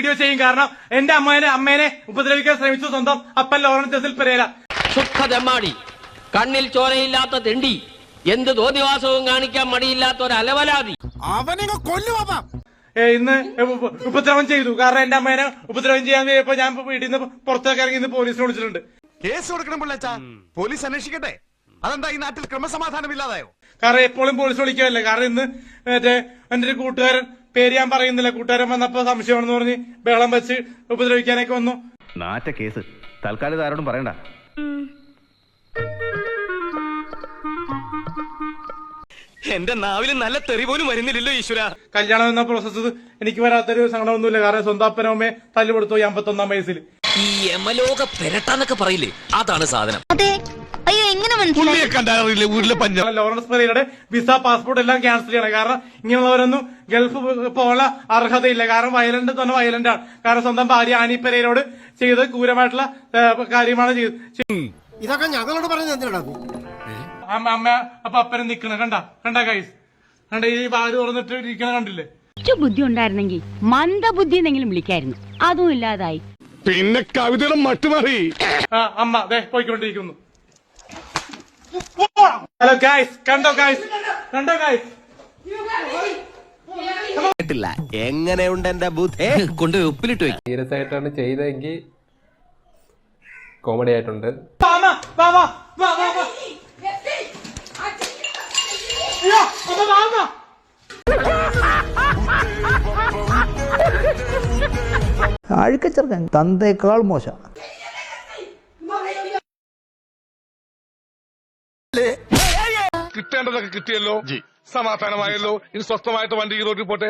Video ചെയ്യും കാരണം എന്റെ അമ്മേനെ അമ്മേനെ ഉപദ്രവിക്കാൻ ശ്രമിച്ചു സ്വന്തം അപ്പൻ ലോറൻസ് ജസിൽ പെരേര. ശുദ്ധ കണ്ണിൽ ചോരയില്ലാത്ത തെണ്ടി എന്ത് ദോതിവാസവും കാണിക്കാൻ മടിയില്ലാത്ത ഒരു അലവലാതി. അവനെ കൊല്ലുവാ ഇന്ന് ഉപ- ഉപദ്രവം ചെയ്തു. കാരണം എന്റെ അമ്മേനെ ഉപദ്രവം ചെയ്യാൻ കഴിയപ്പോ ഞാൻ വീട്ടിൽ നിന്ന് പുറത്തേക്ക് ഇറങ്ങി ഇന്ന് പോലീസിനെ വിളിച്ചിട്ടുണ്ട്. കേസ് കൊടുക്കണം പിള്ളേച്ചാ. പോലീസ് അന്വേഷിക്കട്ടെ. അതെന്താ ഈ നാട്ടിൽ ക്രമസമാധാനം ഇല്ലാതായോ കാരണം എപ്പോഴും പോലീസ് വിളിക്കാറില്ല കാരണം ഇന്ന് മറ്റേ എന്റെ ഒരു കൂട്ടുകാരൻ പേര് ഞാൻ പറയുന്നില്ല. കൂട്ടുകാരൻ വന്നപ്പോ സംശയമാണെന്ന് പറഞ്ഞ് ബഹളം വെച്ച് ഉപദ്രവിക്കാനൊക്കെ വന്നു. നാറ്റ കേസ്. തൽക്കാലം ആരോടും പറയണ്ട. എന്റെ നാവിൽ നല്ല തെറി പോലും വരുന്നില്ലല്ലോ ഈശ്വര. കല്യാണം എന്ന പ്രോസസ്സ് എനിക്ക് വരാത്തൊരു സങ്കടമൊന്നുമില്ല. കാരണം സ്വന്തം അപ്പനമ്മയെ തല്ലുപെടുത്തു ഈ അമ്പത്തൊന്നാം വയസ്സിൽ ഈ യമലോക പെരട്ടാന്നൊക്കെ പറയില്ലേ? അതാണ് സാധനം. അതെ. അയ്യോ എങ്ങനെ മനസ്സിലായി? കണ്ടറിയില്ലേ വീട്ടിലെ പഞ്ചാബ് ലോറൻസ് പെരയുടെ വിസ പാസ്പോർട്ട് എല്ലാം ക്യാൻസൽ ചെയ്യണം. കാരണം ഇങ്ങനെയുള്ളവരൊന്നും ഗൾഫ് പോകാനുള്ള അർഹതയില്ല. കാരണം വയലന്റ് തന്നെ വയലന്റ് ആണ്. കാരണം സ്വന്തം ഭാര്യ ആനി പെരേരോട് ചെയ്ത് ക്രൂരമായിട്ടുള്ള കാര്യമാണ് ചെയ്തത്. ഇതൊക്കെ ഞങ്ങളോട് പറഞ്ഞത് എന്തിനാ അമ്മ അമ്മ അപ്പൊ അപ്പനെ നിക്കണ. കണ്ട കണ്ട കൈസ് കണ്ട ഈ ഭാര്യ തുറന്നിട്ട് ഇരിക്കണ കണ്ടില്ലേ? ബുദ്ധി ഉണ്ടായിരുന്നെങ്കിൽ മന്ദബുദ്ധി എന്നെങ്കിലും വിളിക്കായിരുന്നു. അതും ഇല്ലാതായി. പിന്നെ കവിതയുടെ മട്ടുമാറി. ആ അമ്മ അതെ പോയിക്കൊണ്ടിരിക്കുന്നു. ഹലോ ഗൈസ് കണ്ടോ ഗൈസ് കണ്ടോ ഗൈസ് എങ്ങനെയുണ്ട് എന്റെ ബുദ്ധി? കൊണ്ട് ഉപ്പിലിട്ട് വെക്കും. സീരിയസ് ആയിട്ടാണ് ചെയ്തതെങ്കിൽ കോമഡി ആയിട്ടുണ്ട്. അഴുക്കച്ചെറുക്കൻ തന്തേക്കാൾ മോശം. കിട്ടേണ്ടതൊക്കെ കിട്ടിയല്ലോ. സമാധാനമായല്ലോ. ഇനി സ്വസ്ഥമായിട്ട് വണ്ടി ഈ റോഡിൽ പോട്ടെ